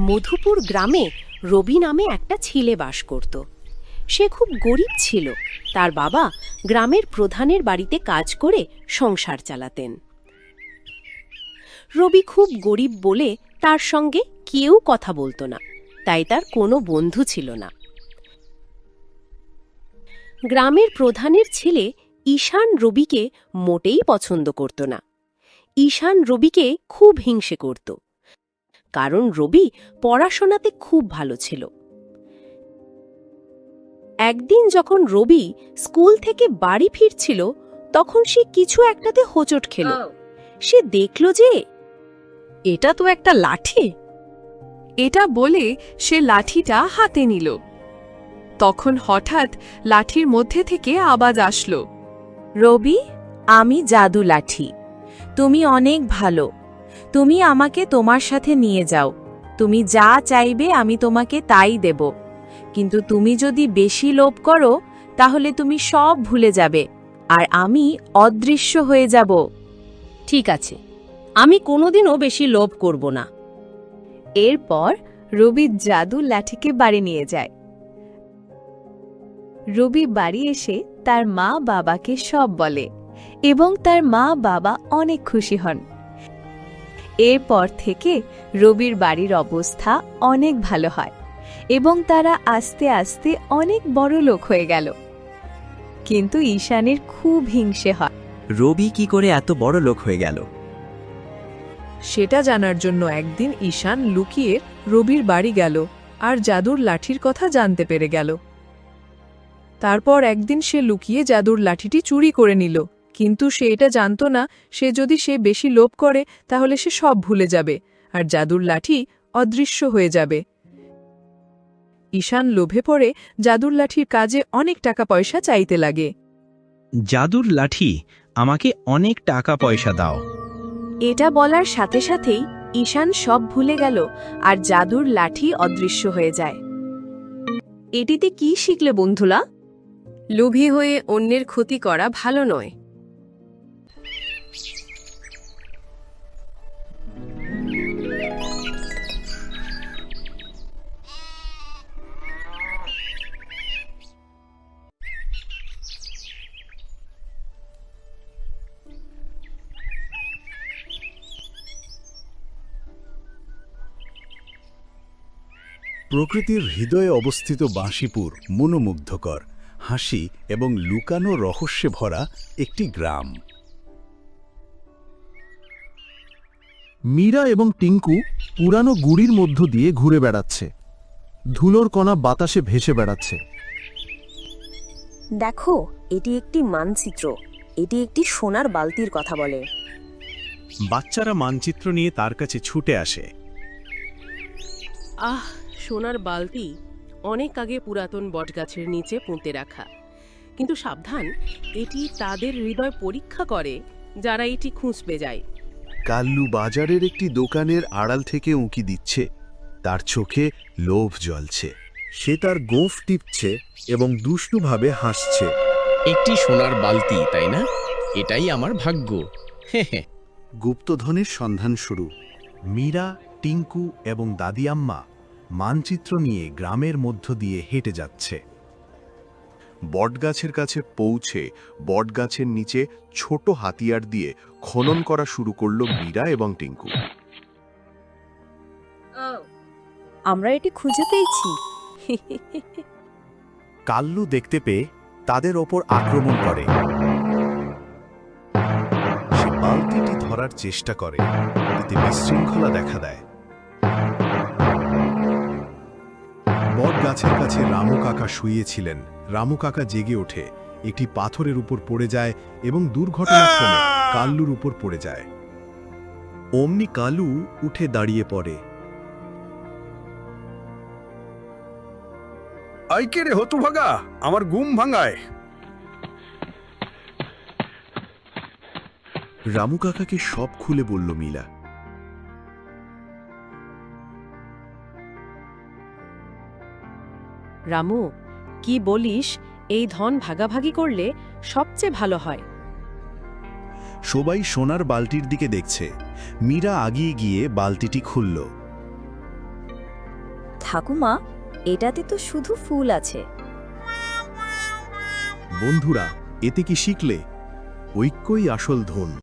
মধুপুর গ্রামে রবি নামে একটা ছেলে বাস করত। সে খুব গরিব ছিল। তার বাবা গ্রামের প্রধানের বাড়িতে কাজ করে সংসার চালাতেন। রবি খুব গরিব বলে তার সঙ্গে কেউ কথা বলতো না, তাই তার কোনো বন্ধু ছিল না। গ্রামের প্রধানের ছেলে ঈশান রবিকে মোটেই পছন্দ করত না। ঈশান রবিকে খুব হিংসে করত। কারণ রবি পড়াশোনাতে খুব ভালো ছিল। একদিন যখন রবি স্কুল থেকে বাড়ি ফিরছিল তখন সে কিছু একটাতে হোঁচট খেল। সে দেখল যে এটা তো একটা লাঠি। এটা বলে সে লাঠিটা হাতে নিল। তখন হঠাৎ লাঠির মধ্যে থেকে আওয়াজ আসলো রবি আমি জাদু লাঠি। তুমি অনেক ভালো। তুমি আমাকে তোমার সাথে নিয়ে যাও। তুমি যা চাইবে আমি তোমাকে তাই দেব। কিন্তু তুমি যদি বেশি লোভ করো তাহলে তুমি সব ভুলে যাবে আর আমি অদৃশ্য হয়ে যাব। ঠিক আছে। আমি কোনোদিনও বেশি লোভ করব না। এরপর রবি জাদু লাঠিকে বাড়ি নিয়ে যায়। রবি বাড়ি এসে তার মা বাবাকে সব বলে এবং তার মা বাবা অনেক খুশি হন। এরপর থেকে রবির বাড়ির অবস্থা অনেক ভালো হয় এবং তারা আস্তে আস্তে অনেক বড় লোক হয়ে গেল। কিন্তু ঈশানের খুব হিংসে হয়। রবি কি করে এত বড় লোক হয়ে গেল? সেটা জানার জন্য একদিন ঈশান লুকিয়ে রবির বাড়ি গেল আর জাদুর লাঠির কথা জানতে পেরে গেল। তারপর একদিন সে লুকিয়ে জাদুর লাঠিটি চুরি করে নিল। কিন্তু সে এটা জানত না সে যদি সে বেশি লোভ করে তাহলে সে সব ভুলে যাবে আর জাদুর লাঠি অদৃশ্য হয়ে যাবে। ঈশান লোভে পড়ে জাদুর লাঠির কাজে অনেক টাকা পয়সা চাইতে লাগে। জাদুর লাঠি আমাকে অনেক টাকা পয়সা দাও। এটা বলার সাথে সাথেই ঈশান সব ভুলে গেল আর জাদুর লাঠি অদৃশ্য হয়ে যায়। এটিতে কি শিখলে বন্ধুলা লোভী হয়ে অন্যের ক্ষতি করা ভালো নয়। প্রকৃতির হৃদয়ে অবস্থিত বাঁশিপুর মনোমুগ্ধকর হাসি এবং লুকানো রহস্যে ভরা একটি গ্রাম। মীরা এবং টিঙ্কু পুরানো গুড়ির মধ্য দিয়ে ঘুরে বেড়াচ্ছে। ধুলোর কণা বাতাসে ভেসে বেড়াচ্ছে। দেখো এটি একটি মানচিত্র। এটি একটি সোনার বালতির কথা বলে। বাচ্চারা মানচিত্র নিয়ে তার কাছে ছুটে আসে। আহ সোনার বালতি অনেক আগে পুরাতন বটগাছের নিচে পুঁতে রাখা। কিন্তু সাবধান এটি তাদের হৃদয় পরীক্ষা করে যারা এটি খুঁজবে যায়। কাল্লু বাজারের একটি দোকানের আড়াল থেকে উঁকি দিচ্ছে। তার চোখে লোভ জ্বলছে। সে তার গোঁফ টিপছে এবং দুষ্টুভাবে হাসছে। একটি সোনার বালতি তাই না? এটাই আমার ভাগ্য। গুপ্তধনের সন্ধান শুরু। মীরা টিঙ্কু এবং দাদিয়াম্মা মানচিত্র নিয়ে গ্রামের মধ্য দিয়ে হেঁটে যাচ্ছে। বটগাছের কাছে পৌঁছে বটগাছের নিচে ছোট হাতিয়ার দিয়ে খনন করা শুরু করল মীরা এবং টিঙ্কু। আমরা এটি খুঁজে পেয়েছি। কাল্লু দেখতে পেয়ে তাদের ওপর আক্রমণ করে। সে বালতিটি ধরার চেষ্টা করে এতে বিশৃঙ্খলা দেখা দেয়। বট গাছের কাছে রামু কাকা শুয়েছিলেন। রামু কাকা জেগে ওঠে। একটি পাথরের উপর পড়ে যায় এবং দুর্ঘটনাক্রমে কাল্লুর উপর পড়ে যায়। অমনি কালু উঠে দাঁড়িয়ে পড়ে। আইকে রে হতু ভাগা আমার ঘুম ভাঙায়। রামু কাকাকে সব খুলে বলল মিলা। রামু কি বলিস? এই ধন ভাগাভাগি করলে সবচেয়ে ভালো হয়। সবাই সোনার বালতির দিকে দেখছে। মীরা আগিয়ে গিয়ে বালতিটি খুলল। ঠাকুমা এটাতে তো শুধু ফুল আছে। বন্ধুরা এতে কি শিখলে? ঐক্যই আসল ধন।